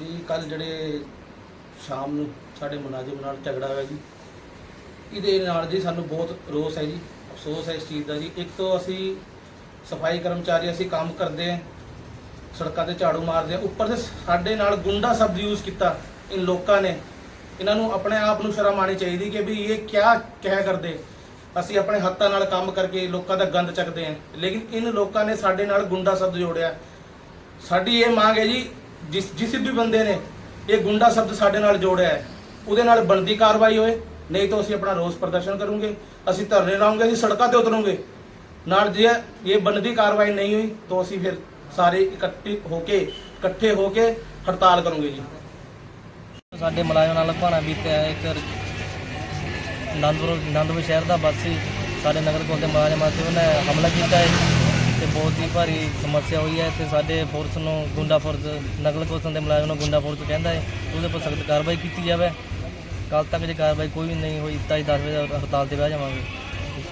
ਜੀ ਕੱਲ ਜਿਹੜੇ ਸ਼ਾਮ ਨੂੰ ਸਾਡੇ ਮੁਲਾਜ਼ਮ ਨਾਲ ਝਗੜਾ ਹੋਇਆ ਜੀ, ਇਹਦੇ ਨਾਲ ਜੀ ਸਾਨੂੰ ਬਹੁਤ ਰੋਸ ਹੈ ਜੀ, ਅਫਸੋਸ ਹੈ ਇਸ ਚੀਜ਼ ਦਾ ਜੀ। ਇੱਕ ਤੋਂ ਅਸੀਂ ਸਫ਼ਾਈ ਕਰਮਚਾਰੀ ਅਸੀਂ ਕੰਮ ਕਰਦੇ ਹਾਂ, ਸੜਕਾਂ ਤੇ ਝਾੜੂ ਮਾਰਦੇ ਹਾਂ, ਉੱਪਰ ਸੇ ਸਾਡੇ ਨਾਲ ਗੁੰਡਾ ਸ਼ਬਦ ਯੂਜ਼ ਕੀਤਾ ਇਨ ਲੋਕਾਂ ਨੇ। ਇਹਨਾਂ ਨੂੰ ਆਪਣੇ ਆਪ ਨੂੰ ਸ਼ਰਮ ਆਣੀ ਚਾਹੀਦੀ ਕਿ ਵੀ ਇਹ ਕਿਆ ਕਹਿ ਕਰਦੇ। ਅਸੀਂ ਆਪਣੇ ਹੱਥਾਂ ਨਾਲ ਕੰਮ ਕਰਕੇ ਲੋਕਾਂ ਦਾ ਗੰਦ ਚੱਕਦੇ ਹਾਂ। ਲੇਕਿਨ ਇਨ ਲੋਕਾਂ ਨੇ ਸਾਡੇ ਨਾਲ ਗੁੰਡਾ ਸ਼ਬਦ ਜੋੜਿਆ। ਸਾਡੀ ਇਹ ਮੰਗ ਹੈ ਜੀ ਜਿਸ ਜਿਸ ਵੀ ਬੰਦੇ ਨੇ ਇਹ ਗੁੰਡਾ ਸ਼ਬਦ ਸਾਡੇ ਨਾਲ ਜੋੜਿਆ ਹੈ, ਉਹਦੇ ਨਾਲ ਬਣਦੀ ਕਾਰਵਾਈ ਹੋਏ, ਨਹੀਂ ਤਾਂ ਅਸੀਂ ਆਪਣਾ ਰੋਸ ਪ੍ਰਦਰਸ਼ਨ ਕਰੂੰਗੇ, ਅਸੀਂ ਧਰਨੇ ਲਾਉਂਗੇ, ਅਸੀਂ ਸੜਕਾਂ ਤੇ ਉਤਰੂੰਗੇ। ਨਾਲ ਜੇ ਇਹ ਬਣਦੀ ਕਾਰਵਾਈ ਨਹੀਂ ਹੋਈ, ਤਾਂ ਅਸੀਂ ਫਿਰ ਸਾਰੇ ਇਕੱਠੇ ਹੋ ਕੇ, ਇਕੱਠੇ ਹੋ ਕੇ ਹੜਤਾਲ ਕਰੂੰਗੇ ਜੀ। ਸਾਡੇ ਮੁਲਾਜ਼ਮ ਨਾਲ ਭਾਣਾ ਬੀਤਿਆ ਇੱਕ ਆਨੰਦਪੁਰ ਆਨੰਦਪੁਰ ਸ਼ਹਿਰ ਦਾ ਵਾਸੀ ਸਾਡੇ ਨਗਰ ਕੌਂਸਲ ਦੇ ਮੁਲਾਜ਼ਮਾਂ ਤੇ ਉਹਨੇ ਹਮਲਾ ਕੀਤਾ ਹੈ। ਬਹੁਤ ਹੀ ਭਾਰੀ ਸਮੱਸਿਆ ਹੋਈ ਹੈ ਤੇ ਸਾਡੇ ਫੋਰਸ ਨੂੰ ਗੁੰਡਾ ਫੋਰਸ ਨਗਰ ਕੌਂਸਲ ਦੇ ਮੁਲਾਜ਼ਮ ਨੂੰ ਗੁੰਡਾ ਫੋਰਸ ਕਹਿੰਦਾ ਹੈ, ਉਹਦੇ ਪਰ ਸਖਤ ਕਾਰਵਾਈ ਕੀਤੀ ਜਾਵੇ। ਕੱਲ ਤੱਕ ਜੇ ਕਾਰਵਾਈ ਕੋਈ ਨਹੀਂ ਹੋਈ, ਤਾਂ ਅਸੀਂ 10 ਵਜੇ ਹੜਤਾਲ ਤੇ ਬਹਿ ਜਾਵਾਂਗੇ।